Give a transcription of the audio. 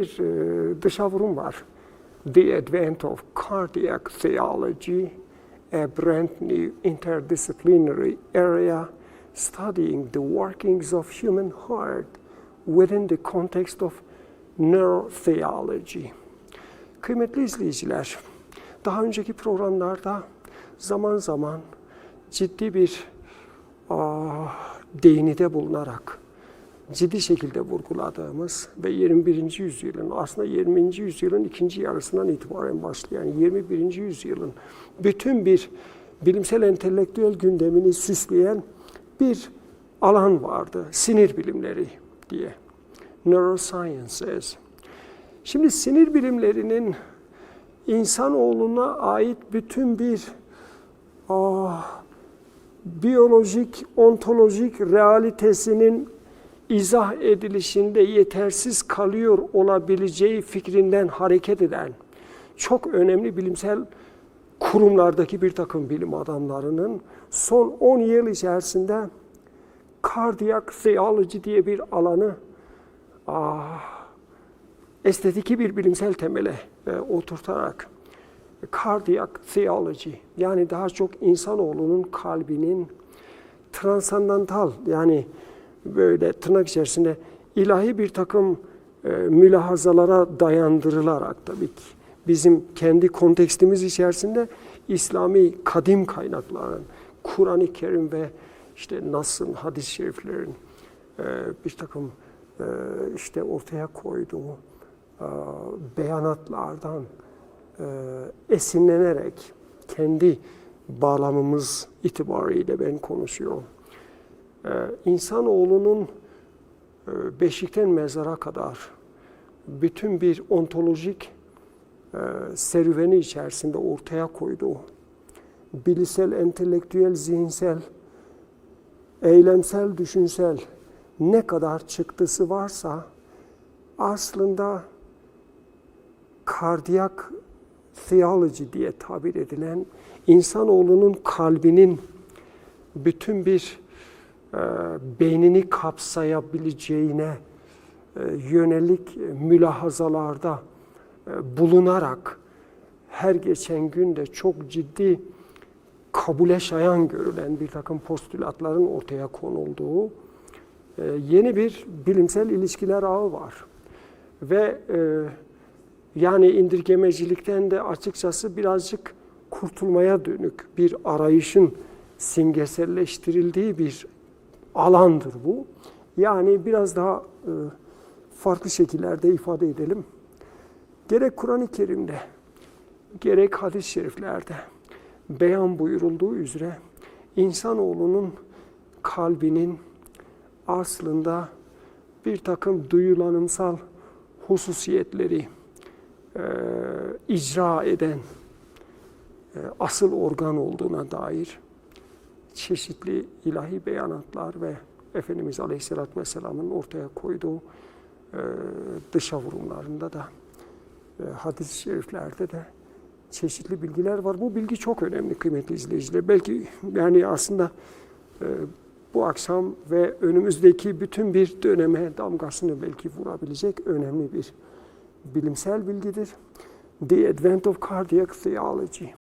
bir e, dışa vurum var. The Advent of Cardiac Theology, a brand new interdisciplinary area studying the workings of human heart within the context of neurotheology. Kıymetli izleyiciler, daha önceki programlarda zaman zaman ciddi bir ah, değinide bulunarak ciddi şekilde vurguladığımız ve 21. yüzyılın aslında 20. yüzyılın ikinci yarısından itibaren başlayan 21. yüzyılın bütün bir bilimsel entelektüel gündemini süsleyen bir alan vardı. Sinir bilimleri diye. Neurosciences. Şimdi sinir bilimlerinin insanoğluna ait bütün bir ah, biyolojik, ontolojik realitesinin izah edilişinde yetersiz kalıyor olabileceği fikrinden hareket eden çok önemli bilimsel kurumlardaki bir takım bilim adamlarının son 10 yıl içerisinde cardiac theology diye bir alanı ah, estetiki bir bilimsel temele e, oturtarak cardiac theology yani daha çok insanoğlunun kalbinin transandantal yani böyle tırnak içerisinde ilahi bir takım e, mülahazalara dayandırılarak tabii ki bizim kendi kontekstimiz içerisinde İslami kadim kaynakların, Kur'an-ı Kerim ve işte Nas'ın, hadis-i şeriflerin e, bir takım e, işte ortaya koyduğu e, beyanatlardan e, esinlenerek kendi bağlamımız itibariyle ben konuşuyorum. Ee, insanoğlunun e, beşikten mezara kadar bütün bir ontolojik e, serüveni içerisinde ortaya koyduğu bilişsel, entelektüel, zihinsel, eylemsel, düşünsel ne kadar çıktısı varsa aslında kardiyak theology diye tabir edilen insanoğlunun kalbinin bütün bir beynini kapsayabileceğine e, yönelik mülahazalarda e, bulunarak her geçen gün de çok ciddi kabule şayan görülen bir takım postülatların ortaya konulduğu e, yeni bir bilimsel ilişkiler ağı var. Ve e, yani indirgemecilikten de açıkçası birazcık kurtulmaya dönük bir arayışın simgeselleştirildiği bir alandır bu. Yani biraz daha e, farklı şekillerde ifade edelim. Gerek Kur'an-ı Kerim'de, gerek hadis-i şeriflerde beyan buyurulduğu üzere insanoğlunun kalbinin aslında bir takım duyulanımsal hususiyetleri e, icra eden e, asıl organ olduğuna dair çeşitli ilahi beyanatlar ve Efendimiz Aleyhisselatü Vesselam'ın ortaya koyduğu e, dışa vurumlarında da e, hadis-i şeriflerde de çeşitli bilgiler var. Bu bilgi çok önemli kıymetli izleyiciler. Belki yani aslında e, bu akşam ve önümüzdeki bütün bir döneme damgasını belki vurabilecek önemli bir bilimsel bilgidir. The Advent of Cardiac Theology.